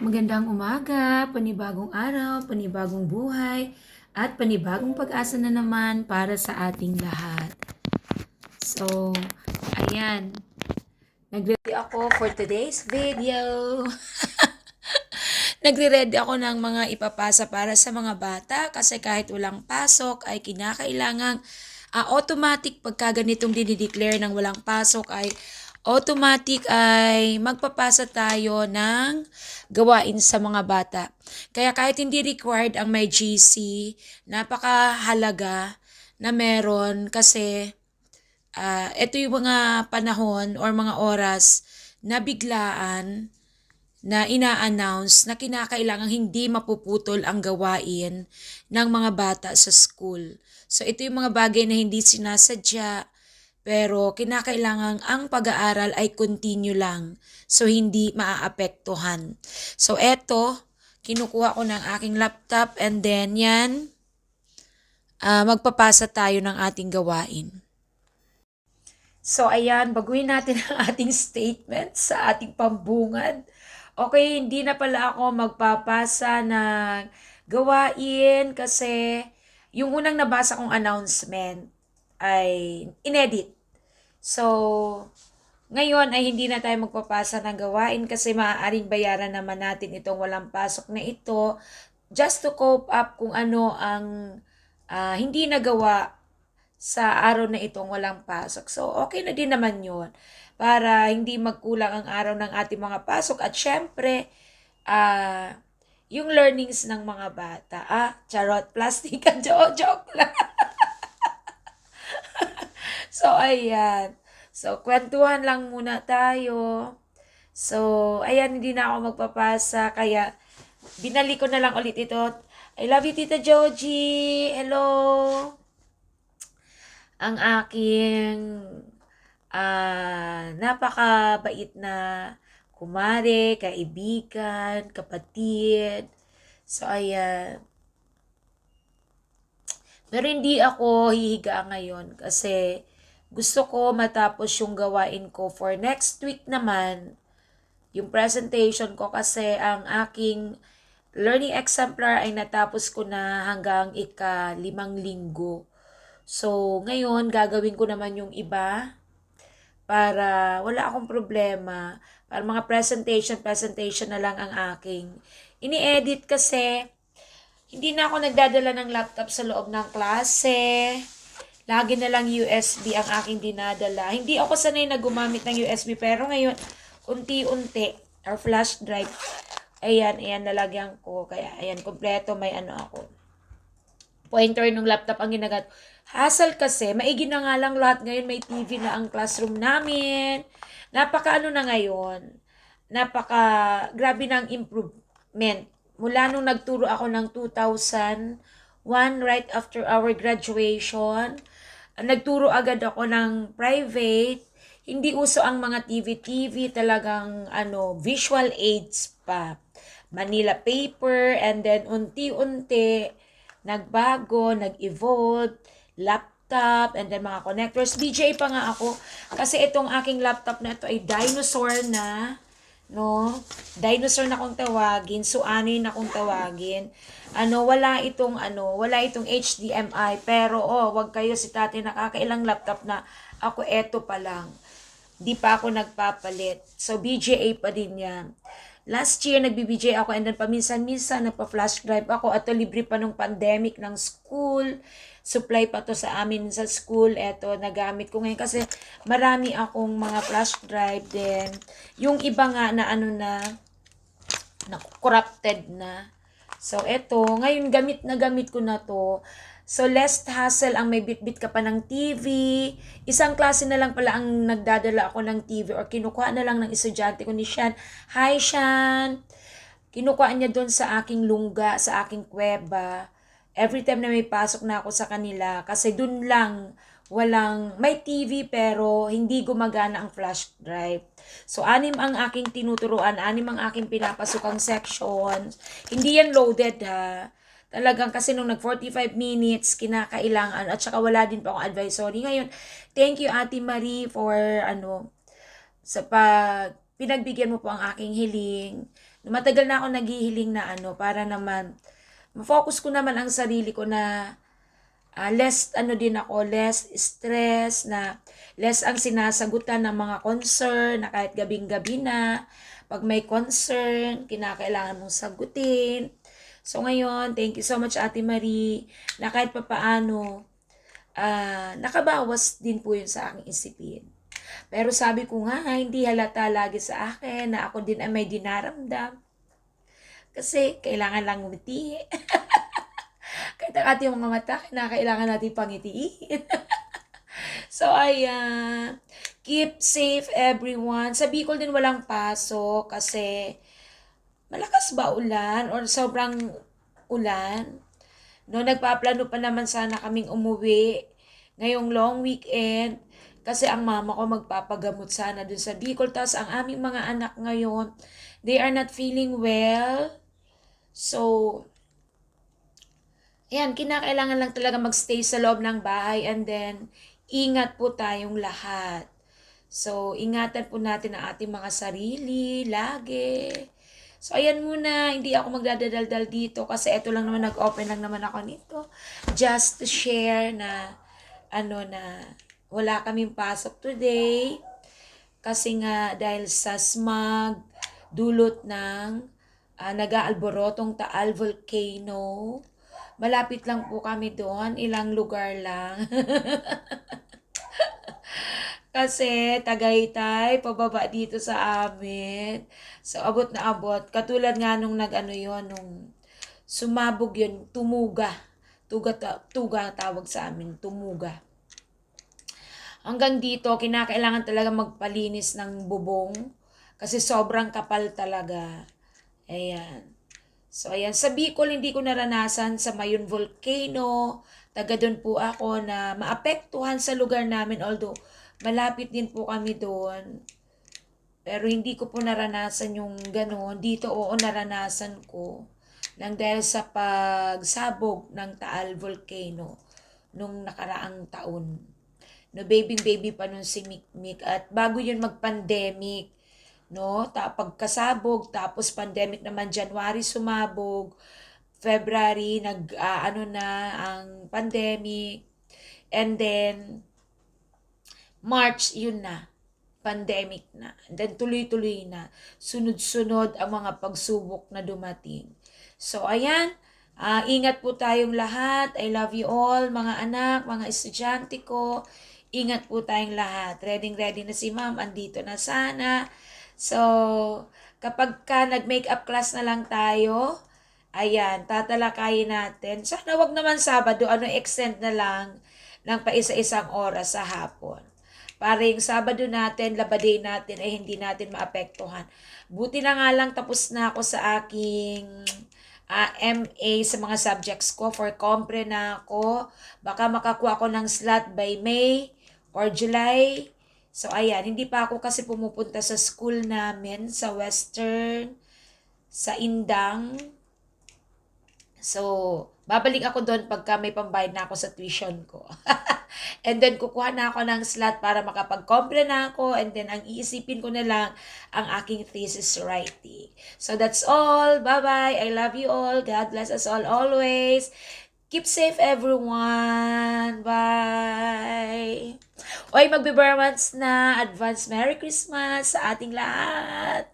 Magandang umaga, panibagong araw, panibagong buhay, at panibagong pag-asa na naman para sa ating lahat. So, ayan. Nagre-ready ako for today's video. Nagre-ready ako ng mga ipapasa para sa mga bata kasi kahit walang pasok ay kinakailangang ah, automatic pagka ganitong dinideclare ng walang pasok ay automatic ay magpapasa tayo ng gawain sa mga bata. Kaya kahit hindi required ang may GC, napakahalaga na meron kasi ah, ito yung mga panahon or mga oras na biglaan na ina-announce na kinakailangan hindi mapuputol ang gawain ng mga bata sa school. So ito yung mga bagay na hindi sinasadya pero kinakailangan ang pag-aaral ay continue lang. So hindi maaapektuhan. So eto, kinukuha ko ng aking laptop and then yan, ah, magpapasa tayo ng ating gawain. So ayan, baguhin natin ang ating statement sa ating pambungad. Okay, hindi na pala ako magpapasa ng gawain kasi yung unang nabasa kong announcement ay inedit. So, ngayon ay hindi na tayo magpapasa ng gawain kasi maaaring bayaran naman natin itong walang pasok na ito just to cope up kung ano ang ah, hindi nagawa sa araw na itong walang pasok. So, okay na din naman yun para hindi magkulang ang araw ng ating mga pasok at syempre, ah, yung learnings ng mga bata. Ah, charot, plastic, joke, joke lang. so, ayan. So, kwentuhan lang muna tayo. So, ayan, hindi na ako magpapasa. Kaya, binalik ko na lang ulit ito. I love you, Tita Joji. Hello. Ang aking ah napakabait na kumare, kaibigan, kapatid. So, ayan. Pero hindi ako hihiga ngayon kasi gusto ko matapos yung gawain ko for next week naman. Yung presentation ko kasi ang aking learning exemplar ay natapos ko na hanggang ika limang linggo. So, ngayon gagawin ko naman yung iba para wala akong problema. Para mga presentation, presentation na lang ang aking. Ini-edit kasi hindi na ako nagdadala ng laptop sa loob ng klase. Lagi na lang USB ang aking dinadala. Hindi ako sanay na gumamit ng USB pero ngayon, unti-unti, or flash drive, ayan, ayan, nalagyan ko. Kaya, ayan, kompleto, may ano ako. Pointer ng laptop ang ginagat. Hassle kasi, maigi na nga lang lahat ngayon, may TV na ang classroom namin. Napaka ano na ngayon, napaka, grabe ng improvement. Mula nung nagturo ako ng 2001, right after our graduation, nagturo agad ako ng private. Hindi uso ang mga TV-TV, talagang ano, visual aids pa. Manila paper, and then unti-unti, nagbago, nag-evolve, laptop, and then mga connectors. DJ pa nga ako, kasi itong aking laptop na ito ay dinosaur na, no? Dinosaur na kung tawagin, suanay na kung tawagin. Ano, wala itong ano, wala itong HDMI, pero oh, wag kayo si Tati nakakailang laptop na ako eto pa lang. Di pa ako nagpapalit. So BGA pa din 'yan. Last year, nagbi-BJ ako and then paminsan-minsan nagpa-flash drive ako at libre pa nung pandemic ng school. Supply pa to sa amin sa school. Eto, nagamit ko ngayon kasi marami akong mga flash drive din. Yung iba nga na ano na, na corrupted na. So, eto, ngayon gamit na gamit ko na to. So, less hassle ang may bit-bit ka pa ng TV. Isang klase na lang pala ang nagdadala ako ng TV or kinukuha na lang ng estudyante ko ni Shan. Hi, Shan! Kinukuha niya doon sa aking lungga, sa aking kuweba. Every time na may pasok na ako sa kanila, kasi doon lang walang, may TV pero hindi gumagana ang flash drive. So, anim ang aking tinuturuan, anim ang aking pinapasukang sections. Hindi yan loaded ha. Talagang kasi nung nag 45 minutes, kinakailangan, at saka wala din pa akong advisory. Ngayon, thank you Ate Marie for, ano, sa pag pinagbigyan mo po ang aking hiling. Matagal na ako naghihiling na ano, para naman, ma-focus ko naman ang sarili ko na ah, less ano din ako, less stress, na less ang sinasagutan ng mga concern, na kahit gabing-gabi na, pag may concern, kinakailangan mong sagutin. So ngayon, thank you so much Ate Marie, na kahit papaano, ah, nakabawas din po yun sa aking isipin. Pero sabi ko nga, hindi halata lagi sa akin na ako din ay may dinaramdam. Kasi kailangan lang umiti. Kahit ang ating mga mata, kailangan natin pangitiin. so, ayan. Keep safe, everyone. Sa Bicol din walang pasok kasi malakas ba ulan or sobrang ulan? No, nagpaplano pa naman sana kaming umuwi ngayong long weekend kasi ang mama ko magpapagamot sana dun sa Bicol. Tapos ang aming mga anak ngayon, they are not feeling well. So, Ayan, kinakailangan lang talaga magstay sa loob ng bahay and then ingat po tayong lahat. So, ingatan po natin ang ating mga sarili, lagi. So, ayan muna, hindi ako magdadaldal dito kasi ito lang naman, nag-open lang naman ako nito. Just to share na, ano na, wala kaming pasok today. Kasi nga, dahil sa smog, dulot ng uh, nag-aalborotong Taal Volcano. Malapit lang po kami doon, ilang lugar lang. Kasi Tagaytay, pababa dito sa amin. So, abot na abot. Katulad nga nung nag-ano yun, nung sumabog yun, tumuga. Tuga, tuga tawag sa amin, tumuga. Hanggang dito, kinakailangan talaga magpalinis ng bubong. Kasi sobrang kapal talaga. Ayan. So, ayan. Sa Bicol, hindi ko naranasan sa Mayon Volcano. Taga doon po ako na maapektuhan sa lugar namin. Although, malapit din po kami doon. Pero hindi ko po naranasan yung gano'n. Dito, oo, naranasan ko. Nang dahil sa pagsabog ng Taal Volcano nung nakaraang taon. No, baby-baby pa nun si Mikmik. At bago yun mag-pandemic, no? Ta pagkasabog, tapos pandemic naman January sumabog, February nag uh, ano na ang pandemic. And then March yun na pandemic na. And then tuloy-tuloy na. Sunod-sunod ang mga pagsubok na dumating. So ayan, uh, ingat po tayong lahat. I love you all, mga anak, mga estudyante ko. Ingat po tayong lahat. Ready-ready na si ma'am. Andito na sana. So, kapag ka nag-makeup class na lang tayo, ayan, tatalakayin natin. Sana wag naman Sabado, ano, extend na lang ng pa isa-isang oras sa hapon. Para yung Sabado natin, labaday natin, ay hindi natin maapektuhan. Buti na nga lang tapos na ako sa aking uh, ah, MA sa mga subjects ko. For compre na ako. Baka makakuha ko ng slot by May or July. So, ayan, hindi pa ako kasi pumupunta sa school namin sa Western, sa Indang. So, babalik ako doon pagka may pambayad na ako sa tuition ko. and then, kukuha na ako ng slot para makapag-compre na ako. And then, ang iisipin ko na lang ang aking thesis writing. So, that's all. Bye-bye. I love you all. God bless us all always. Keep safe everyone. Bye. Oy, magbe months na. Advance Merry Christmas sa ating lahat.